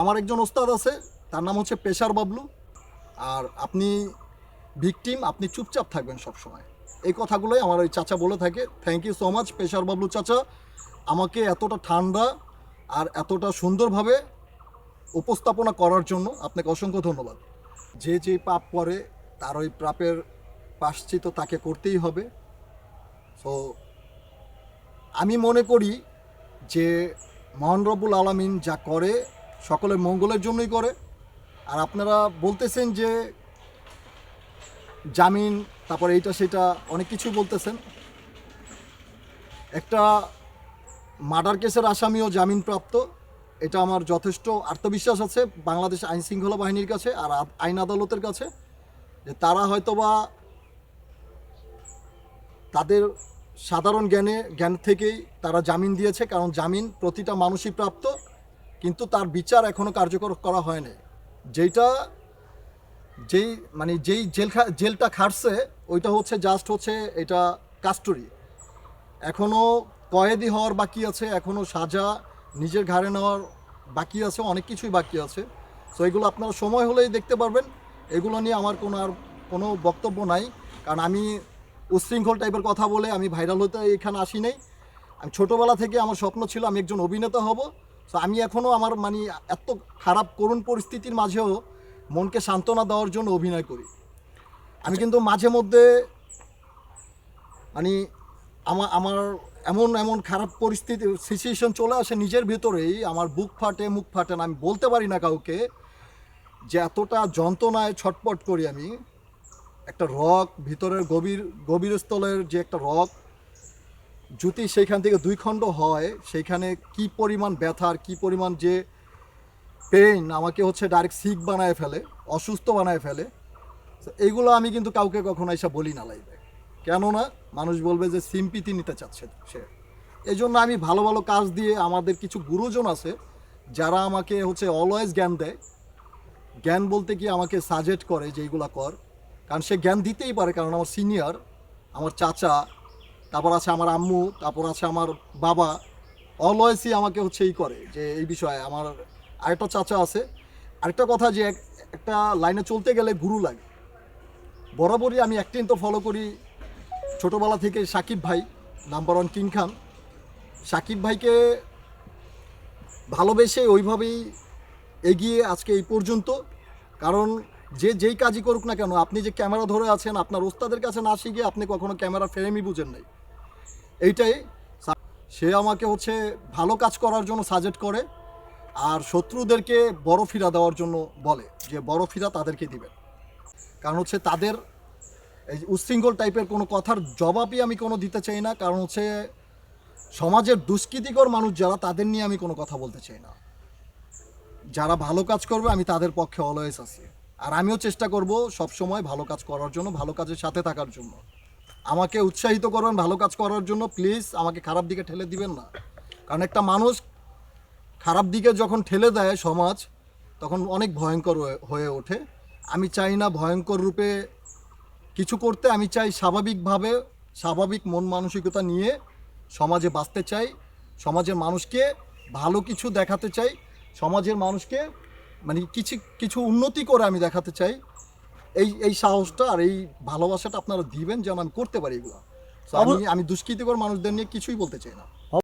আমার একজন ওস্তাদ আছে, তার নাম হচ্ছে পেশার বাবলু। আর আপনি ভিকটিম, আপনি চুপচাপ থাকবেন সব সময় এই কথাগুলোই আমার ওই চাচা বলে থাকে। থ্যাংক ইউ সো মাচ পেশার বাবলু চাচা। আমাকে এতটা ঠান্ডা আর এতটা সুন্দরভাবে উপস্থাপনা করার জন্য আপনাকে অসংখ্য ধন্যবাদ। যে যে পাপ করে, তার ওই পাপের পাশ্চিত তাকে করতেই হবে। সো আমি মনে করি যে মহান রব্বুল আলমিন যা করে সকলের মঙ্গলের জন্যই করে। আর আপনারা বলতেছেন যে জামিন, তারপর এইটা সেটা অনেক কিছু বলতেছেন। একটা মার্ডার কেসের আসামিও জামিনপ্রাপ্ত। এটা আমার যথেষ্ট আত্মবিশ্বাস আছে বাংলাদেশ আইন শৃঙ্খলা বাহিনীর কাছে আর আইন আদালতের কাছে, যে তারা হয়তোবা তাদের সাধারণ জ্ঞানে জ্ঞান থেকেই তারা জামিন দিয়েছে, কারণ জামিন প্রতিটা মানুষই প্রাপ্ত। কিন্তু তার বিচার এখনও কার্যকর করা হয়নি। যেইটা, যেই মানে যেই জেল জেলটা খাটছে, ওইটা হচ্ছে জাস্ট হচ্ছে এটা কাস্টরি এখনও কয়েদি হওয়ার বাকি আছে এখনও সাজা নিজের ঘাড়ে নেওয়ার বাকি আছে, অনেক কিছুই বাকি আছে। সো এগুলো আপনারা সময় হলেই দেখতে পারবেন। এগুলো নিয়ে আমার কোনো আর কোনো বক্তব্য নাই। কারণ আমি উচ্ছৃঙ্খল টাইপের কথা বলে আমি ভাইরাল হতে এখানে আসি নাই। আমি ছোটোবেলা থেকে আমার স্বপ্ন ছিল আমি একজন অভিনেতা হব। সো আমি এখনও আমার মানে এত খারাপ করুণ পরিস্থিতির মাঝেও মনকে সান্ত্বনা দেওয়ার জন্য অভিনয় করি। আমি কিন্তু মাঝে মধ্যে মানে আমার আমার এমন এমন খারাপ পরিস্থিতি সিচুয়েশন চলে আসে নিজের ভিতরেই আমার বুক ফাটে মুখ ফাটে না আমি বলতে পারি না কাউকে যে এতটা যন্ত্রণায় ছটপট করি আমি। একটা রক ভিতরের গভীর গভীরস্থলের যে একটা রক যদি সেইখান থেকে দুই খণ্ড হয়, সেইখানে কি পরিমাণ ব্যথার কি পরিমাণ যে পেইন আমাকে হচ্ছে ডাইরেক্ট সিক বানায় ফেলে, অসুস্থ বানায় ফেলে, এইগুলো আমি কিন্তু কাউকে কখনো এসে বলি না লাইভে কেননা মানুষ বলবে যে সিম্পিতি নিতে চাচ্ছে সে। এই জন্য আমি ভালো ভালো কাজ দিয়ে আমাদের কিছু গুরুজন আছে, যারা আমাকে হচ্ছে অলওয়েজ জ্ঞান দেয়। জ্ঞান বলতে কি আমাকে সাজেস্ট করে যে এইগুলা কর। কারণ সে জ্ঞান দিতেই পারে, কারণ আমার সিনিয়র আমার চাচা তারপর আছে আমার আম্মু, তারপর আছে আমার বাবা। অলওয়েজই আমাকে হচ্ছে এই করে যে এই বিষয়ে। আমার আরেকটা চাচা আছে। আরেকটা কথা যে এক- একটা লাইনে চলতে গেলে গুরু লাগে। বরাবরই আমি একটিন তো ফলো করি। ছোটোবেলা থেকে সাকিব ভাই number one king Khan. Shakib ভাইকে ভালোবেসে ওইভাবেই এগিয়ে আজকে এই পর্যন্ত। কারণ যে যেই কাজই করুক না কেন, আপনি যে ক্যামেরা ধরে আছেন, আপনার ওস্তাদের কাছে না শিখে আপনি কখনো ক্যামেরা ফ্রেমই বুঝেন নাই। এইটাই। সে আমাকে হচ্ছে ভালো কাজ করার জন্য সাজেস্ট করে আর শত্রুদেরকে বড় ফিরা দেওয়ার জন্য বলে যে বড় ফিরা তাদেরকে দিবেন। কারণ হচ্ছে তাদের এই যে উচ্ছৃঙ্খল টাইপের কোনো কথার জবাবই আমি কোনো দিতে চাই না, কারণ হচ্ছে সমাজের দুষ্কৃতিকর মানুষ যারা, তাদের নিয়ে আমি কোনো কথা বলতে চাই না। যারা ভালো কাজ করবে, আমি তাদের পক্ষে অলওয়েজ আছি। আর আমিও চেষ্টা করব সব সময় ভালো কাজ করার জন্য, ভালো কাজের সাথে থাকার জন্য। আমাকে উৎসাহিত করবেন, ভালো কাজ করার জন্য প্লিজ আমাকে খারাপ দিকে ঠেলে দিবেন না। কারণ একটা মানুষ খারাপ দিকে যখন ঠেলে দেয় সমাজ, তখন অনেক ভয়ঙ্কর হয়ে- ওঠে। আমি চাই না ভয়ঙ্কর রূপে কিছু করতে, আমি চাই স্বাভাবিকভাবে স্বাভাবিক মন মানসিকতা নিয়ে সমাজে বাঁচতে চাই, সমাজের মানুষকে ভালো কিছু দেখাতে চাই, সমাজের মানুষকে মানে কিছু কিছু উন্নতি করে আমি দেখাতে চাই। এই এই সাহসটা আর এই ভালোবাসাটা আপনারা দিবেন যেন আমি করতে পারি এগুলো। আমি আমি দুষ্কৃতিকর মানুষদের নিয়ে কিছুই বলতে চাই না।